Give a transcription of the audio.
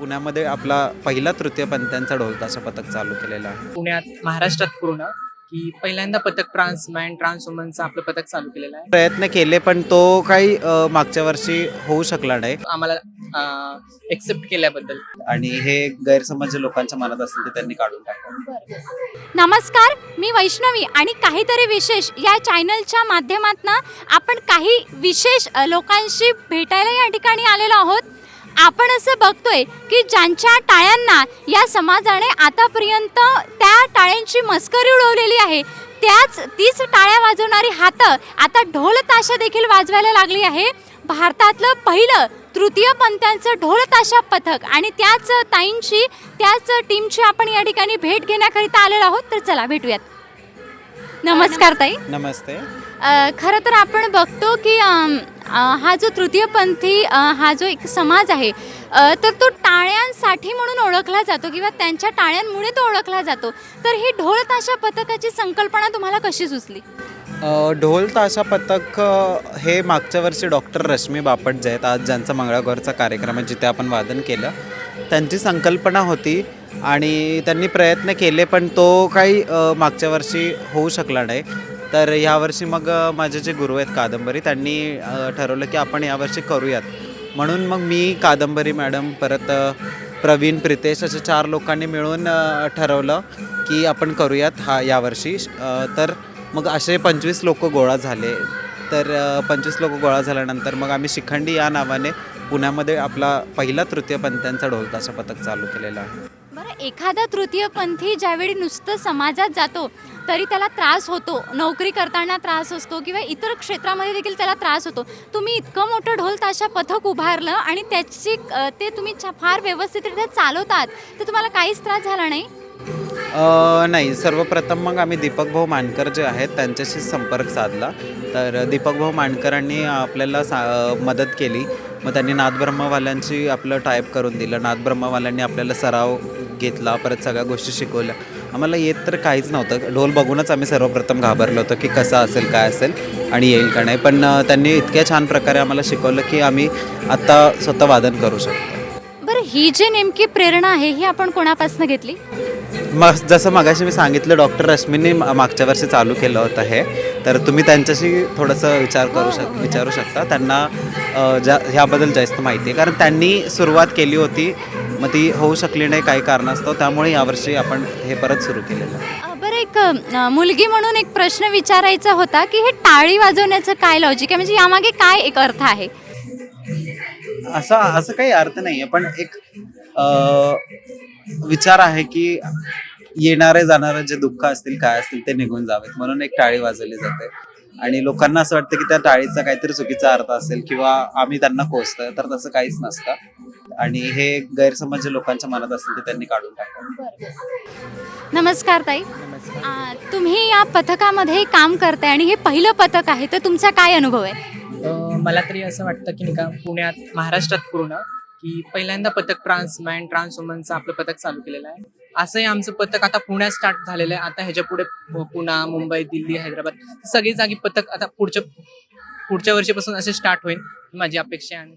पुण्यामध्ये आपला पहिला तृतीयपंथीयांचा ढोलताशा पथक चालू केलेला आहे. पुण्यात महाराष्ट्रात पूर्ण की पहिल्यांदा पथक ट्रान्स मॅन ट्रान्स वुमनचं आपलं पथक चालू केलेलं आहे. प्रयत्न केले पण तो काही अ, मागच्या वर्षी होऊ शकला नाही. आम्हाला एक्सेप्ट केल्याबद्दल. आणि हे गैरसमज जे लोकांच्या मनात असतील ते त्यांनी काढून टाकावं नमस्कार मी वैष्णवी आणि काहीतरी विशेष या चॅनलच्या माध्यमातून आपण काही विशेष अ, लोकांशी भेटायला या ठिकाणी आलेलो आहोत. आपण असं बघतोय की ज्यांच्या टाळ्यांना या समाजाने आतापर्यंत त्या टाळ्यांची मस्करी उडवलेली आहे त्याच तीच टाळ्या वाजवणारी हातं आता ढोल ताशा देखील वाजवायला लागली आहे. भारतातलं पहिलं तृतीय पंथांचं ढोल ताशा पथक आणि त्याच ताईंची त्याच टीमची आपण या ठिकाणी भेट घेण्याकरिता आलेलो आहोत. तर चला भेटूयात. नमस्कार ताई. नमस्ते. खरं तर आपण बघतो की अ, हा जो तृतीयपंथी हा जो एक समाज आहे तर तो टाळ्यांसाठी म्हणून ओळखला जातो किंवा त्यांच्या टाळ्यांमुळे तो ओळखला जातो. तर ही ढोल ताशा पथकाची संकल्पना तुम्हाला कशी सुचली? ढोल ताशा पथक हे मागच्या वर्षी डॉक्टर रश्मी बापट जे आहेत आज ज्यांचा मंगळागौरचा कार्यक्रम आहे जिथे आपण वादन केलं त्यांची संकल्पना होती आणि त्यांनी प्रयत्न केले पण तो काही मागच्या वर्षी होऊ शकला नाही. तर यावर्षी मग माझे जे गुरु आहेत कादंबरी त्यांनी ठरवलं की आपण यावर्षी करूयात. म्हणून मग मी कादंबरी मॅडम परत प्रवीण प्रितेश असे चार लोकांनी मिळून ठरवलं की आपण करूयात हा यावर्षी तर मग असे पंचवीस लोक गोळा झाले. तर पंचवीस लोक गोळा झाल्यानंतर मग आम्ही शिखंडी या नावाने पुण्यामध्ये आपला पहिला तृतीय पंत्यांचा ढोलताशा पथक चालू केलेला आहे. बरं एखादा तृतीयपंथी ज्यावेळी नुसतं समाजात जातो तरी त्याला त्रास होतो. नोकरी करताना त्रास असतो किंवा इतर क्षेत्रामध्ये देखील त्याला त्रास होतो. तुम्ही इतकं मोठं ढोल ताशा पथक उभारलं आणि त्याची ते तुम्ही फार व्यवस्थितरित्या चालवतात तर तुम्हाला काहीच त्रास झाला नाही? नाही. सर्वप्रथम मग आम्ही दीपक भाऊ मानकर जे आहेत त्यांच्याशी संपर्क साधला. तर दीपक भाऊ मानकरांनी आपल्याला सा मदत केली. मग त्यांनी नादब्रह्मवाल्यांची आपलं टाईप करून दिलं. नादब्रह्मवाल्यांनी आपल्याला सराव घेतला परत सगळ्या गोष्टी शिकवल्या. आम्हाला येत तर काहीच नव्हतं. ढोल बघूनच आम्ही सर्वप्रथम घाबरलो होतो की कसं असेल काय असेल आणि येईल का नाही. पण त्यांनी इतक्या छान प्रकारे आम्हाला शिकवलं की आम्ही आत्ता स्वतः वादन करू शकतो. बरं ही जी नेमकी प्रेरणा आहे ही आपण कोणापासून घेतली? मग जसं मगाशी मी सांगितलं डॉक्टर रश्मींनी मागच्या वर्षी चालू केलं होतं हे. तर तुम्ही त्यांच्याशी थोडंसं विचार करू शक विचारू शकता. त्यांना ज्या ह्याबद्दल जास्त माहिती आहे. कारण त्यांनी सुरुवात केली होती मग ती होऊ शकली नाही काही कारणास्तव त्यामुळे यावर्षी आपण हे परत सुरू केलेलं. आहे बरं एक अ, मुलगी म्हणून एक प्रश्न विचारायचा होता की हे टाळी वाजवण्याचं काय लॉजिक आहे? म्हणजे यामागे काय एक अर्थ आहे? असा असं काही अर्थ नाही आहे पण एक अ, विचार आहे की येणारे जाणारे जे दुःख असतील काय असतील ते निघून जावेत. म्हणून एक टाळी वाजवली जाते. आणि लोकांना असं वाटतं की त्या टाळीचा काहीतरी चुकीचा अर्थ असेल किंवा आम्ही त्यांना कोसतोय तर तसं काहीच नसतं. आणि हे गैरसमज जे लोकांच्या मनात असतील ते त्यांनी काढून टाकावं नमस्कार ताई. आ, तुम्ही या पथकामध्ये काम करताय आणि हे पहिलं पथक आहे तर तुमचा काय अनुभव आहे? मला तरी असं वाटतं की नाही का पुण्यात महाराष्ट्रात पूर्ण की पहिल्यांदा पथक ट्रान्स मॅन ट्रान्स वुमनचं आपलं पथक चालू केलेलं आहे. असंही आमचं पथक आता पुण्यात स्टार्ट झालेलं आहे. आता ह्याच्या पुढे पुणा मुंबई दिल्ली हैदराबाद सगळी जागी पथक आता पुढच्या पुढच्या वर्षीपासून असे स्टार्ट होईल ही माझी अपेक्षा आहे. आणि